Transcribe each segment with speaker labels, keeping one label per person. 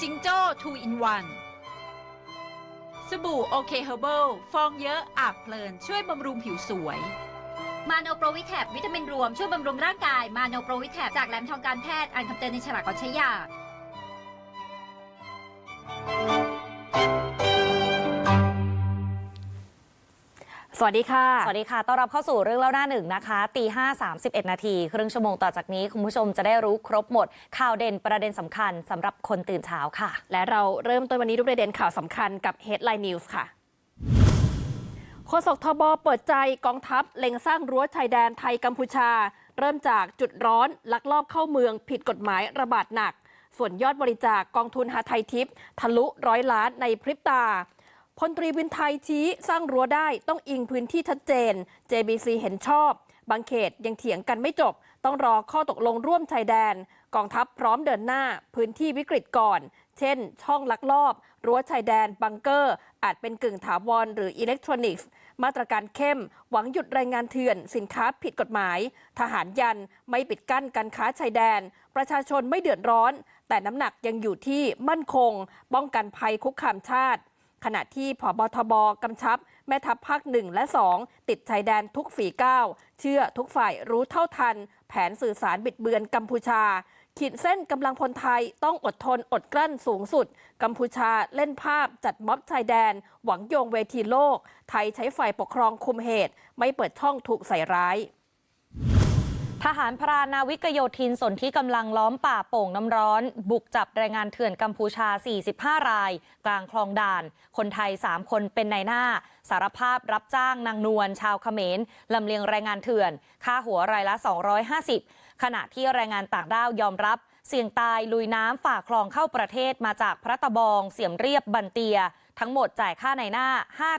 Speaker 1: จิงโจ้2 in 1สบู่โอเคเฮอร์เบิลฟองเยอะอาบเพลิน ช่วยบำรุงผิวสวย
Speaker 2: มาโนโปรวิแทบวิตามินรวม ช่วยบำรุงร่างกาย มาโนโปรวิแทบจากแหลมทองการแพทย์อ่านคำเตือนในฉลากก่อนใช้ยา
Speaker 3: สวัสดีค่ะ
Speaker 4: สวัสดีค่ะ ต้อนรับเข้าสู่เรื่องเล่าหน้าหนึ่งนะคะตีห้าสามสิบเอ็ดนาทีครึ่งชั่วโมงต่อจากนี้ คุณผู้ชมจะได้รู้ครบหมด ข่าวเด่นประเด็นสำคัญสำหรับคนตื่นเช้าค่ะ
Speaker 3: และเราเริ่มต้นวันนี้ด้วยประเด็นข่าวสำคัญกับ Headline News ค่ะโฆษกทบเปิดใจกองทัพเล็งสร้างรั้วชายแดนไทยกัมพูชา เริ่มจากจุดร้อนลักลอบเข้าเมืองผิดกฎหมายระบาดหนัก ส่วนยอดบริจาคกองทุนหาไทยทิพย์ทะลุร้อยล้านในพริบตา พลตรีวินไทยชี้สร้างรั้วได้ต้องอิงพื้นที่ชัดเจน JBC เห็นชอบ บางเขตยังเถียงกันไม่จบ ต้องรอข้อตกลงร่วมชายแดน กองทัพพร้อมเดินหน้า พื้นที่วิกฤตก่อน เช่น ช่องลักลอบ รั้วชายแดน บังเกอร์ อาจเป็นกึ่งถาวรหรืออิเล็กทรอนิกส์ มาตรการเข้ม หวังหยุดแรงงานเถื่อน สินค้าผิดกฎหมาย ทหารยันไม่ปิดกั้นการค้าชายแดน ประชาชนไม่เดือดร้อน แต่น้ำหนักยังอยู่ที่มั่นคง ป้องกันภัยคุกคามชาติ ขณะที่ผบทบกำชับ แม่ทัพภาคหนึ่งและ 2 ติดชายแดนทุกฝีก้าวเชื่อทุกฝ่ายรู้เท่าทัน แผนสื่อสารบิดเบือนกัมพูชา ขีดเส้นกำลังพลไทยต้องอดทนอดกลั้นสูงสุด กัมพูชาเล่นภาพจัดม็อบชายแดน หวังโยงเวทีโลก ไทยใช้ฝ่ายปกครองคุมเหตุ ไม่เปิดช่องถูกใส่ร้าย
Speaker 4: ทหารพรานาวิกโยธินสนที่กำลังล้อมป่าโป่งน้ำร้อน บุกจับแรงงานเถื่อนกัมพูชา 45 ราย กลางคลองด่าน คนไทย 3 คนเป็นนายหน้า สารภาพรับจ้างนางนวลชาวเขมรลำเลียงแรงงานเถื่อน ค่าหัวรายละ 250 ขณะที่แรงงานต่างด้าวยอมรับ เสี่ยงตายลุยน้ำฝ่าคลองเข้าประเทศมาจากพระตะบอง เสียมเรียบบันเตียทั้งหมดจ่ายค่าในหน้า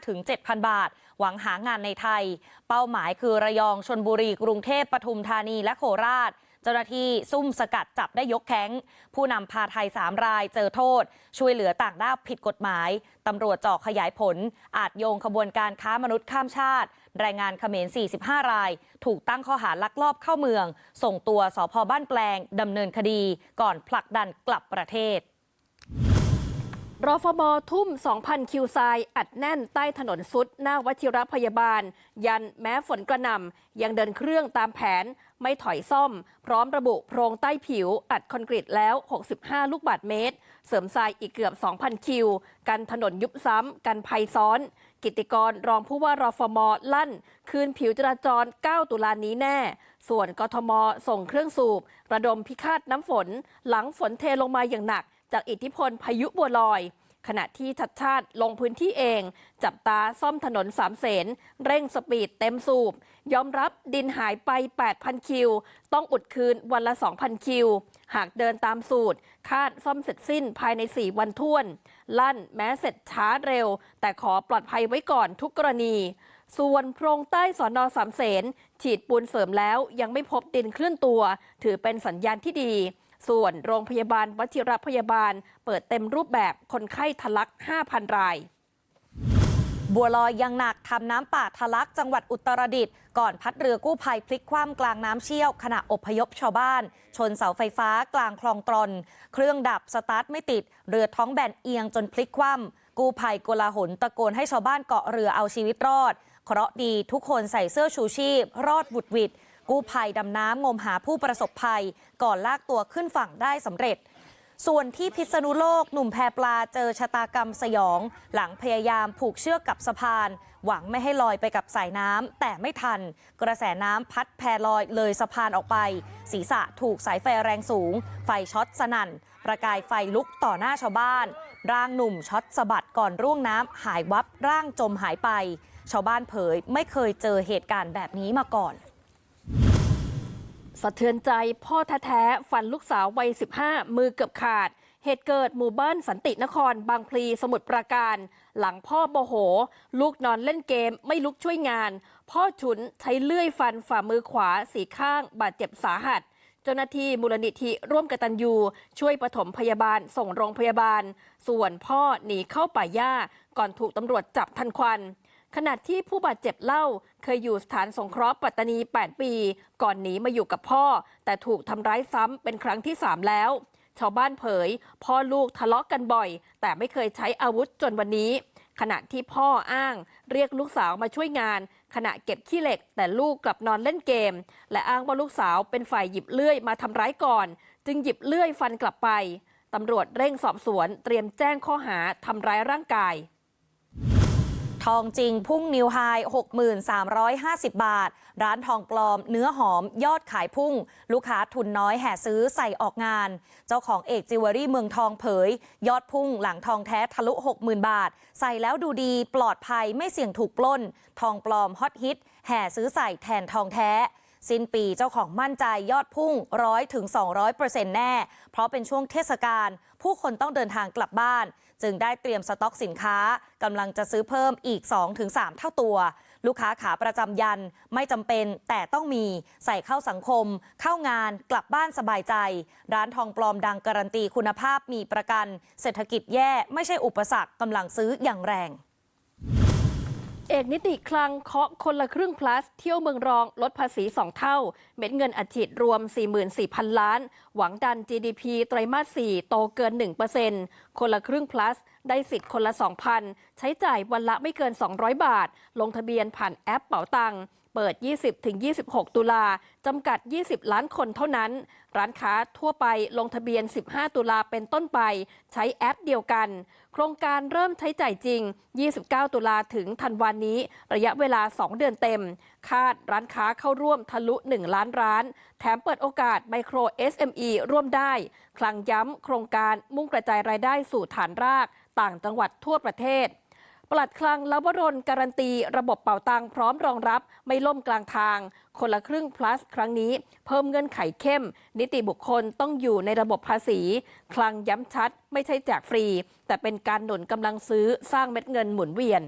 Speaker 4: 5-7,000 บาท หวังหางานในไทย เป้าหมายคือระยองชนบุรี กรุงเทพปทุมธานีและโคราชเจ้าหน้าที่ซุ่มสกัดจับได้ยกแข้ง ผู้นำพาไทย 3 รายเจอโทษ ช่วยเหลือต่างด้าวผิดกฎหมาย ตำรวจเจาะขยายผล อาจโยงขบวนการค้ามนุษย์ข้ามชาติ แรงงานเขมร 45 ราย ถูกตั้งข้อหาลักลอบเข้าเมือง ส่งตัวสพบ้านแปลงดำเนินคดี ก่อนผลักดันกลับประเทศ
Speaker 3: รฟมทุ่ม 2,000 คิวทราย อัดแน่นใต้ถนนสุด หน้าวัชิรพยาบาล ยันแม้ฝนกระหน่ำยังเดินเครื่องตามแผน ไม่ถอยซ่อม พร้อมระบุโพรงใต้ผิว อัดคอนกรีตแล้ว 65 ลูกบาทเมตร เสริมทรายอีกเกือบ 2,000 คิว กันถนนยุบซ้ำ กันภัยซ้อน กิติกรรองผู้ว่ารฟมลั่น คืนผิวจราจร 9 ตุลานี้แน่ ส่วนกทมส่งเครื่องสูบ ระดมพิฆาตน้ำฝน หลังฝนเทลงมาอย่างหนัก จากอิทธิพลพายุบัวลอย ขณะที่ชัดชาติลงพื้นที่เอง จับตาซ่อมถนนสามเสน เร่งสปีดเต็มสูบ ยอมรับดินหายไป 8,000 คิว ต้องอุดคืนวันละ 2,000 คิว หากเดินตามสูตร คาดซ่อมเสร็จสิ้นภายใน 4 วันท่วน ลั่นแม้เสร็จช้าเร็ว แต่ขอปลอดภัยไว้ก่อนทุกกรณีส่วนโพรงใต้สอนอสามเสนฉีดปูนเสริมแล้วยังไม่พบดินเคลื่อนตัว ถือเป็นสัญญาณที่ดี ส่วนโรงพยาบาลวชิรพยาบาล เปิดเต็มรูปแบบคนไข้ทะลัก 5,000 ราย
Speaker 4: บัวลอยยังหนักทำน้ำป่าทะลักจังหวัดอุตรดิตถ์ก่อนพัดเรือกู้ภัยพลิกคว่ำกลางน้ำเชี่ยวขณะอพยพชาวบ้าน ชนเสาไฟฟ้ากลางคลองตรน เครื่องดับสตาร์ทไม่ติด เรือท้องแบนเอียงจนพลิกคว่ำกู้ภัยโกลาหลตะโกนให้ชาวบ้านเกาะเรือเอาชีวิตรอดเคราะดีทุกคนใส่เสื้อชูชีพ รอดหวุดหวิด กู้ภัยดำน้ำงมหาผู้ประสบภัย ก่อนลากตัวขึ้นฝั่งได้สำเร็จ ส่วนที่พิษณุโลกหนุ่มแพปลาเจอชะตากรรมสยอง หลังพยายามผูกเชือกกับสะพาน หวังไม่ให้ลอยไปกับสายน้ำแต่ไม่ทัน กระแสน้ำพัดแพลอยเลยสะพานออกไป ศีรษะถูกสายไฟแรงสูง ไฟช็อตสนั่น ประกายไฟลุกต่อหน้าชาวบ้าน ร่างหนุ่มช็อตสะบัดก่อนร่วงน้ำหายวับร่างจมหายไป ชาวบ้านเผยไม่เคยเจอเหตุการณ์แบบนี้มาก่อน
Speaker 3: สะเทือนใจพ่อแท้ๆฟันลูกสาววัย 15 มือเกือบขาด เหตุเกิดหมู่บ้านสันตินคร บางพลีสมุทรปราการ หลังพ่อโมโห ลูกนอนเล่นเกมไม่ลุกช่วยงาน พ่อฉุนใช้เลื่อยฟันฝ่ามือขวาสีข้าง บาดเจ็บสาหัส เจ้าหน้าที่มูลนิธิร่วมกตัญญูช่วยปฐมพยาบาลส่งโรงพยาบาล ส่วนพ่อหนีเข้าป่าหญ้าก่อนถูกตำรวจจับทันควัน ขณะที่ผู้บาดเจ็บเล่า เคยอยู่สถานสงเคราะห์ปัตตานี 8 ปี ก่อนหนีมาอยู่กับพ่อ แต่ถูกทำร้ายซ้ำเป็นครั้งที่ 3 แล้ว ชาวบ้านเผย พ่อลูกทะเลาะกันบ่อย แต่ไม่เคยใช้อาวุธจนวันนี้ ขณะที่พ่ออ้าง เรียกลูกสาวมาช่วยงาน ขณะเก็บขี้เหล็ก แต่ลูกกลับนอนเล่นเกม และอ้างว่าลูกสาวเป็นฝ่ายหยิบเลื่อยมาทำร้ายก่อน จึงหยิบเลื่อยฟันกลับไปตำรวจเร่งสอบสวนเตรียมแจ้งข้อหาทำร้ายร่างกาย
Speaker 4: ทองจริงพุ่งนิวไฮ 6350 บาท ร้านทองปลอม เนื้อหอม ยอดขายพุ่ง ลูกค้าทุนน้อยแห่ซื้อใส่ออกงาน เจ้าของเอกจิวเวลรี่เมืองทองเผย ยอดพุ่งหลังทองแท้ทะลุ 60,000 บาท ใส่แล้วดูดีปลอดภัยไม่เสี่ยงถูกปล้น ทองปลอมฮอตฮิตแห่ซื้อใส่แทนทองแท้ สิ้นปีเจ้าของมั่นใจยอดพุ่งร้อยถึง200%แน่ เพราะเป็นช่วงเทศกาลผู้คนต้องเดินทางกลับบ้าน จึงได้เตรียมสต็อกสินค้ากำลังจะซื้อเพิ่มอีก 2-3 เท่าตัว ลูกค้าขาประจำยันไม่จำเป็นแต่ต้องมีใส่เข้าสังคม เข้างานกลับบ้านสบายใจ ร้านทองปลอมดังการันตีคุณภาพมีประกัน เศรษฐกิจแย่ไม่ใช่อุปสรรคกำลังซื้ออย่างแรง
Speaker 3: เอกนิติคลังเคาะคนละครึ่ง plus เที่ยวเมืองรองลดภาษี2เท่า เม็ดเงินอัดฉีดรวม 44,000 ล้าน หวังดัน GDP ไตรมาส 4 โตเกิน 1%คนละครึ่ง plus ได้สิทธิ์คนละ 2,000 ใช้จ่ายวันละไม่เกิน 200 บาท ลงทะเบียนผ่านแอปเป๋าตังเปิด 20-26 ตุลา จำกัด 20 ล้านคนเท่านั้น ร้านค้าทั่วไปลงทะเบียน 15 ตุลาเป็นต้นไป ใช้แอปเดียวกัน โครงการเริ่มใช้จ่ายจริง 29 ตุลาถึงธันวานี้ ระยะเวลา 2 เดือนเต็ม คาดร้านค้าเข้าร่วมทะลุ 1 ล้านร้าน แถมเปิดโอกาสไมโคร SME ร่วมได้ คลังย้ำโครงการมุ่งกระจายรายได้สู่ฐานราก ต่างจังหวัดทั่วประเทศ ปลัดคลังลวรนการันตี ระบบเป่าตังพร้อมรองรับ ไม่ล่มกลางทาง คนละครึ่ง plus ครั้งนี้ เพิ่มเงื่อนไขเข้ม นิติบุคคลต้องอยู่ในระบบภาษี คลังย้ำชัด ไม่ใช่แจกฟรี แต่เป็นการหนุนกำลังซื้อสร้างเม็ดเงินหมุนเวียน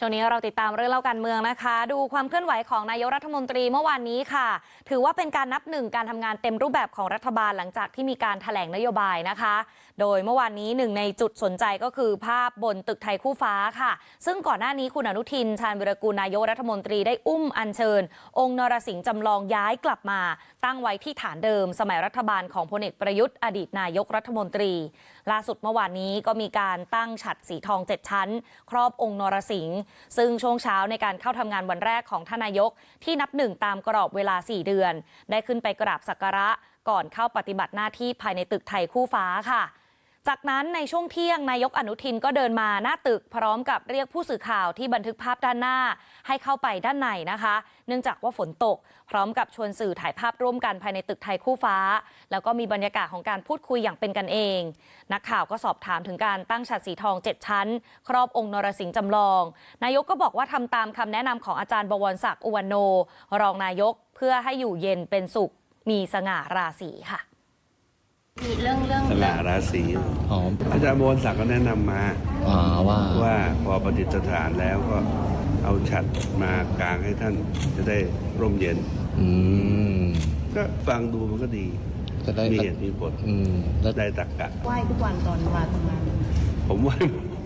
Speaker 4: ช่วงนี้เราติดตามเรื่องเล่าการเมืองนะคะ ดูความเคลื่อนไหวของนายกรัฐมนตรีเมื่อวานนี้ค่ะ ถือว่าเป็นการนับหนึ่งการทำงานเต็มรูปแบบของรัฐบาลหลังจากที่มีการถแถลงนโยบายนะคะ โดยเมื่อวานนี้หนึ่งในจุดสนใจก็คือภาพบนตึกไทยคู่ฟ้าค่ะ ซึ่งก่อนหน้านี้คุณอนุทิน ชาญวิรกูลนายกรัฐมนตรีได้อุ้มอัญเชิญ องค์นรสิงห์จำลองย้ายกลับมา ตั้งไว้ที่ฐานเดิม สมัยรัฐบาลของพลเอกประยุทธ์อดีตนายกรัฐมนตรี ล่าสุดเมื่อวานนี้ก็มีการตั้งฉัดสีทองเจ็ดชั้น ครอบองค์นรสิงห์ซึ่งช่วงเช้าในการเข้าทำงานวันแรกของทานนายกที่นับหนึ่งตามกรอบเวลา 4 เดือน ได้ขึ้นไปกราบสักการะก่อนเข้าปฏิบัติหน้าที่ภายในตึกไทยคู่ฟ้าค่ะ จากนั้นในช่วงเที่ยงนายกอนุทินก็เดินมาหน้าตึกพร้อมกับเรียกผู้สื่อข่าวที่บันทึกภาพด้านหน้า ให้เข้าไปด้านในนะคะ เนื่องจากว่าฝนตก พร้อมกับชวนสื่อถ่ายภาพร่วมกันภายในตึกไทยคู่ฟ้า แล้วก็มีบรรยากาศของการพูดคุยอย่างเป็นกันเอง นักข่าวก็สอบถามถึงการตั้งฉัดสีทอง 7 ชั้น ครอบองค์นรสิงห์จำลอง นายกก็บอกว่าทำตามคำแนะนำของอาจารย์บวรศักดิ์อุวันโน รองนายกเพื่อให้อยู่เย็นเป็นสุขมีสง่าราศีค่ะ
Speaker 2: มีเรื่องเรื่อง
Speaker 5: สละราศี
Speaker 6: อ๋อ
Speaker 5: อาจารย์โมนศักดิ์ก็แนะนำมา
Speaker 6: อ่าว่า
Speaker 5: ว่าพอประดิษฐานแล้วก็เอาฉัดมากลางให้ท่านจะได้ร่มเย็น
Speaker 6: อืม
Speaker 5: ก็ฟังดูมันก็ดี
Speaker 6: จะได้
Speaker 5: มีเหตุมีผล
Speaker 6: อืมแล้ว
Speaker 5: ได้ตักกะ
Speaker 7: ไหว้ทุกวันตอนมาทำงาน
Speaker 5: ผมไหว้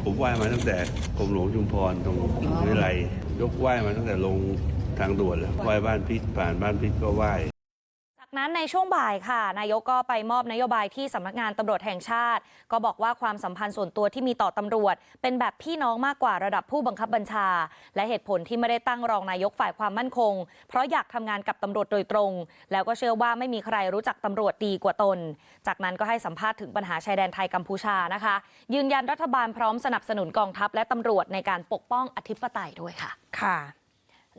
Speaker 5: ผมไหว้มาตั้งแต่กรมหลวงชุมพรตรงวิไลยกไหว้มาตั้งแต่ลงทางด่วนแล้วไหว้บ้านพิษผ่านบ้านพิษก็ไหว้
Speaker 4: จาก นั้นในช่วงบ่ายค่ะ นายกก็ไปมอบนโยบายที่สำนักงานตำรวจแห่งชาติ ก็บอกว่าความสัมพันธ์ส่วนตัวที่มีต่อตำรวจ เป็นแบบพี่น้องมากกว่าระดับผู้บังคับบัญชา และเหตุผลที่ไม่ได้ตั้งรองนายกฝ่ายความมั่นคง เพราะอยากทำงานกับตำรวจโดยตรง แล้วก็เชื่อว่าไม่มีใครรู้จักตำรวจดีกว่าตน จากนั้นก็ให้สัมภาษณ์ถึงปัญหาชายแดนไทยกัมพูชานะคะ ยืนยันรัฐบาลพร้อมสนับสนุนกองทัพและตำรวจในการปกป้องอธิปไตยด้วยค่ะ
Speaker 3: ค่ะ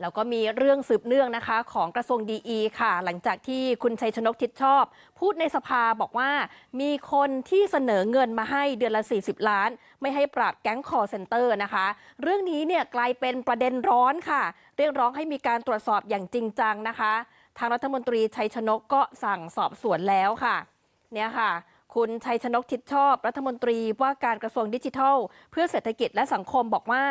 Speaker 3: แล้วก็มีเรื่องสืบเนื่องนะคะของกระทรวงดีค่ะ หลังจากที่คุณชัยชนกทิศชอบ พูดในสภาบอกว่า มีคนที่เสนอเงินมาให้เดือนละ 40 ล้าน ไม่ให้ปราบแก๊งคอร์เซนเตอร์นะคะ เรื่องนี้เนี่ยกลายเป็นประเด็นร้อนค่ะ เรียกร้องให้มีการตรวจสอบอย่างจริงจังนะคะ ทางรัฐมนตรีชัยชนกก็สั่งสอบสวนแล้วค่ะ เนี่ยค่ะ คุณชัยชนกทิศชอบ รัฐมนตรีว่าการกระทรวงดิจิทัล เพื่อเศรษฐกิจและสังคมบอกว่า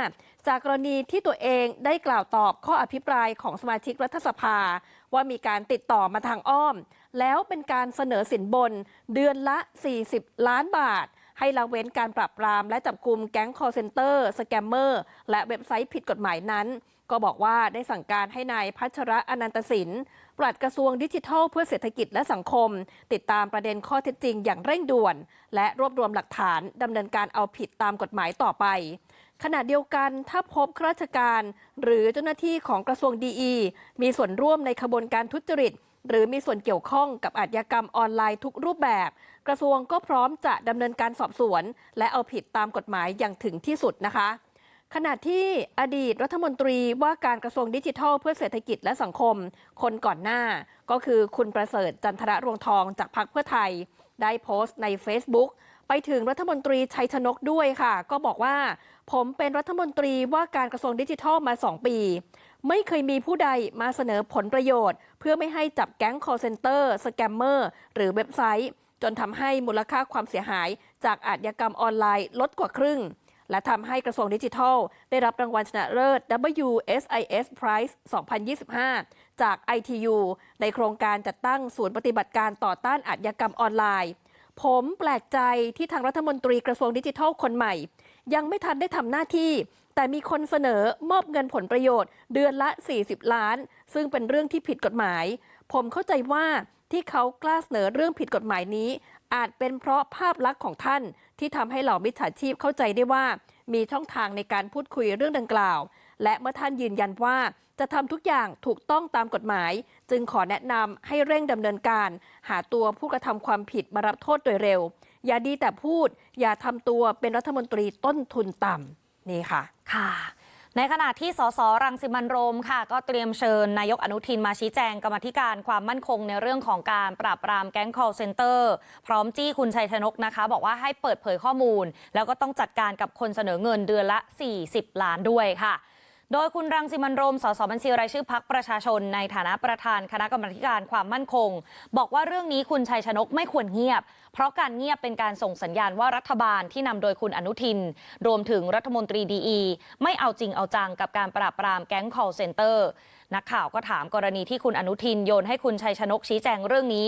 Speaker 3: จากกรณีที่ตัวเองได้กล่าวตอบข้ออภิปรายของสมาชิกรัฐสภา ว่ามีการติดต่อมาทางอ้อม แล้วเป็นการเสนอสินบนเดือนละ 40 ล้านบาท ให้ละเว้นการปราบปรามและจับกลุ่มแก๊งคอร์เซนเตอร์ สแกมเมอร์ และเว็บไซต์ผิดกฎหมายนั้น ก็บอกว่าได้สั่งการให้นายพัชระอนันตสินปลัดกระทรวงดิจิทัลเพื่อเศรษฐกิจและสังคม ติดตามประเด็นข้อเท็จจริงอย่างเร่งด่วน และรวบรวมหลักฐานดำเนินการเอาผิดตามกฎหมายต่อไป ขณะเดียวกันถ้าพบข้าราชการ หรือเจ้าหน้าที่ของกระทรวงดีอีมีส่วนร่วมในขบวนการทุจริต หรือมีส่วนเกี่ยวข้องกับอาชญากรรมออนไลน์ทุกรูปแบบ กระทรวงก็พร้อมจะดำเนินการสอบสวน และเอาผิดตามกฎหมายอย่างถึงที่สุดนะคะ ขณะที่อดีตรัฐมนตรีว่าการกระทรวงดิจิทัล เพื่อเศรษฐกิจและสังคม คนก่อนหน้า ก็คือคุณประเสริฐจันทระรวงทองจากพรรคเพื่อไทย ได้โพสต์ใน Facebook ไปถึงรัฐมนตรีชัยชนกด้วยค่ะ ก็บอกว่าผมเป็นรัฐมนตรีว่าการกระทรวงดิจิทัลมา 2 ปี ไม่เคยมีผู้ใดมาเสนอผลประโยชน์ เพื่อไม่ให้จับแก๊ง call center สแกมเมอร์หรือเว็บไซต์ จนทำให้มูลค่าความเสียหายจากอาชญากรรมออนไลน์ลดกว่าครึ่ง และทำให้กระทรวงดิจิทัล ได้รับรางวัลชนะเลิศ WSIS Prize 2025 จาก ITU ในโครงการจัดตั้งศูนย์ปฏิบัติการต่อต้านอาชญากรรมออนไลน์ ผมแปลกใจที่ทางรัฐมนตรีกระทรวงดิจิทัลคนใหม่ ยังไม่ทันได้ทำหน้าที่ แต่มีคนเสนอมอบเงินผลประโยชน์ เดือนละ 40 ล้าน ซึ่งเป็นเรื่องที่ผิดกฎหมาย ผมเข้าใจว่าที่เขากล้าเสนอเรื่องผิดกฎหมายนี้ อาจเป็นเพราะภาพลักษณ์ของท่าน ที่ทำให้เหล่ามิจฉาชีพเข้าใจได้ว่า มีช่องทางในการพูดคุยเรื่องดังกล่าว และเมื่อท่านยืนยันว่าจะทำทุกอย่างถูกต้องตามกฎหมาย จึงขอแนะนำให้เร่งดำเนินการ หาตัวผู้กระทำความผิดมารับโทษโดยเร็ว อย่าดีแต่พูด อย่าทำตัวเป็นรัฐมนตรีต้นทุนต่ำนี่ค่ะ
Speaker 4: ค่ะ ในขณะที่สสรังสิมันโรมค่ะ ก็เตรียมเชิญนายกอนุทินมาชี้แจงกรรมธิการความมั่นคงในเรื่องของการปราบปรามแก๊ง call center พร้อมจี้คุณชัยชนกนะคะ บอกว่าให้เปิดเผยข้อมูล แล้วก็ต้องจัดการกับคนเสนอเงินเดือนละ 40 ล้านด้วยค่ะ โดยคุณรังสิมันโรม สสบัญชีรายชื่อพักประชาชน ในฐานะประธานคณะกรรมการความมั่นคง บอกว่าเรื่องนี้คุณชัยชนกไม่ควรเงียบ เพราะการเงียบเป็นการส่งสัญญาณว่ารัฐบาลที่นำโดยคุณอนุทิน รวมถึงรัฐมนตรีดีอีไม่เอาจริงเอาจังกับการปราบปรามแก๊ง call center นักข่าวก็ถามกรณีที่คุณอนุทินโยนให้คุณชัยชนกชี้แจงเรื่องนี้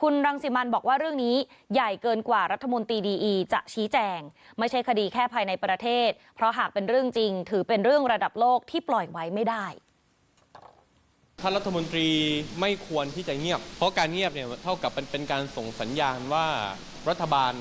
Speaker 4: คุณรังสิมันบอกว่าเรื่องนี้ใหญ่เกินกว่ารัฐมนตรีดีอีจะชี้แจง ไม่ใช่คดีแค่ภายในประเทศ เพราะหากเป็นเรื่องจริง ถือเป็นเรื่องระดับโลกที่ปล่อยไว้ไม่ได้
Speaker 7: ท่านรัฐมนตรีไม่ควรที่จะเงียบ เพราะการเงียบเนี่ยเท่ากับเป็นการส่งสัญญาณว่ารัฐบาล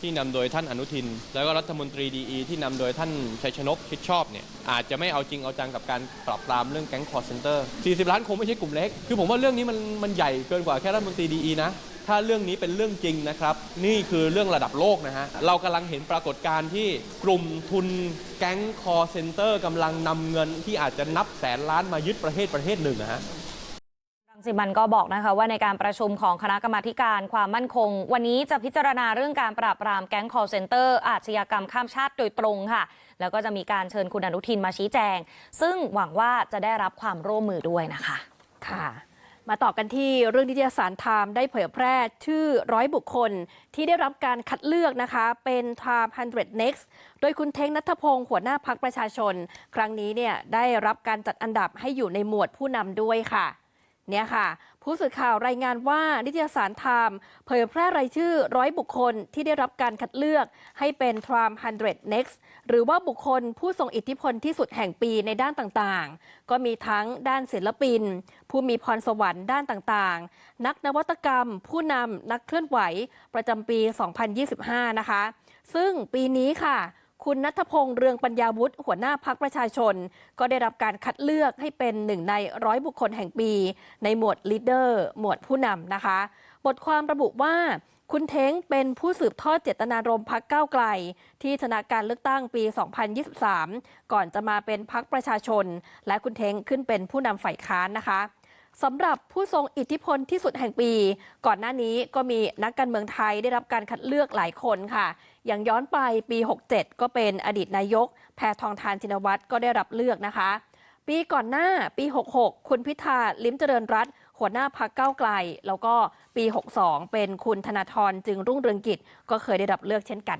Speaker 7: ที่นำโดยท่านอนุทิน แล้วก็รัฐมนตรีดีอีที่นำโดยท่านชัยชนกชิดชอบเนี่ยอาจจะไม่เอาจริงเอาจังกับการปราบปรามเรื่องแก๊งคอร์เซนเตอร์40 ล้านคงไม่ใช่กลุ่มเล็ก คือผมว่าเรื่องนี้มันมันใหญ่เกินกว่าแค่รัฐมนตรีดีอีนะถ้าเรื่องนี้เป็นเรื่องจริงนะครับ นี่คือเรื่องระดับโลกนะฮะ เรากำลังเห็นปรากฏการณ์ที่กลุ่มทุนแก๊งคอร์เซนเตอร์กำลังนำเงินที่อาจจะนับแสนล้านมายึดประเทศประเทศหนึ่งนะฮะ
Speaker 4: สิมันก็บอกนะคะว่าในการประชุมของคณะกรรมาการความมั่นคง วันนี้จะพิจารณาเรื่องการปราบปรามแก๊ง call center อาชญากรรมข้ามชาติโดยตรงค่ะ แล้วก็จะมีการเชิญคุณอนุทินมาชี้แจง ซึ่งหวังว่าจะได้รับความร่วมมือด้วยนะคะ
Speaker 3: ค่ะ มาต่อกันที่เรื่องนิตยสารไทม์ได้เผยแพร่ชื่อร้อยบุคคลที่ได้รับการคัดเลือกนะคะ เป็น Time 100 Next โดยคุณเทงนัทพงศ์หัวหน้าพักประชาชน ครั้งนี้เนี่ยได้รับการจัดอันดับให้อยู่ในหมวดผู้นำด้วยค่ะ เนี่ยค่ะ ผู้สื่อข่าวรายงานว่านิตยสารไทม์เผยแพร่รายชื่อร้อยบุคคลที่ได้รับการคัดเลือกให้เป็น Time 100 Next หรือว่าบุคคลผู้ทรงอิทธิพลที่สุดแห่งปีในด้านต่างๆ ก็มีทั้งด้านศิลปิน ผู้มีพรสวรรค์ด้านต่างๆ นักนวัตกรรม ผู้นำนักเคลื่อนไหวประจำปี 2025 นะคะ ซึ่งปีนี้ค่ะ คุณนัทพงษ์เรืองปัญญาวุฒิหัวหน้าพักประชาชน ก็ได้รับการคัดเลือกให้เป็นหนึ่งในร้อยบุคคลแห่งปี ในหมวดลีดเดอร์ หมวดผู้นำนะคะ บทความระบุว่าคุณเท้งเป็นผู้สืบทอดเจตนารมณ์พักก้าวไกล ที่ชนะการเลือกตั้งปี 2023 ก่อนจะมาเป็นพักประชาชน และคุณเท้งขึ้นเป็นผู้นำฝ่ายค้านนะคะ สำหรับผู้ทรงอิทธิพลที่สุดแห่งปี ก่อนหน้านี้ก็มีนักการเมืองไทยได้รับการคัดเลือกหลายคนค่ะ อย่างย้อนไปปี 67 ก็เป็นอดีตนายก แพทองทานชินวัตรก็ได้รับเลือกนะคะ ปีก่อนหน้าปี 66 คุณพิธาลิ้มเจริญรัตน์หัวหน้าพักเก้าไกล แล้วก็ปี 62 เป็นคุณธนาธรจึงรุ่งเรืองกิจก็เคยได้รับเลือกเช่นกัน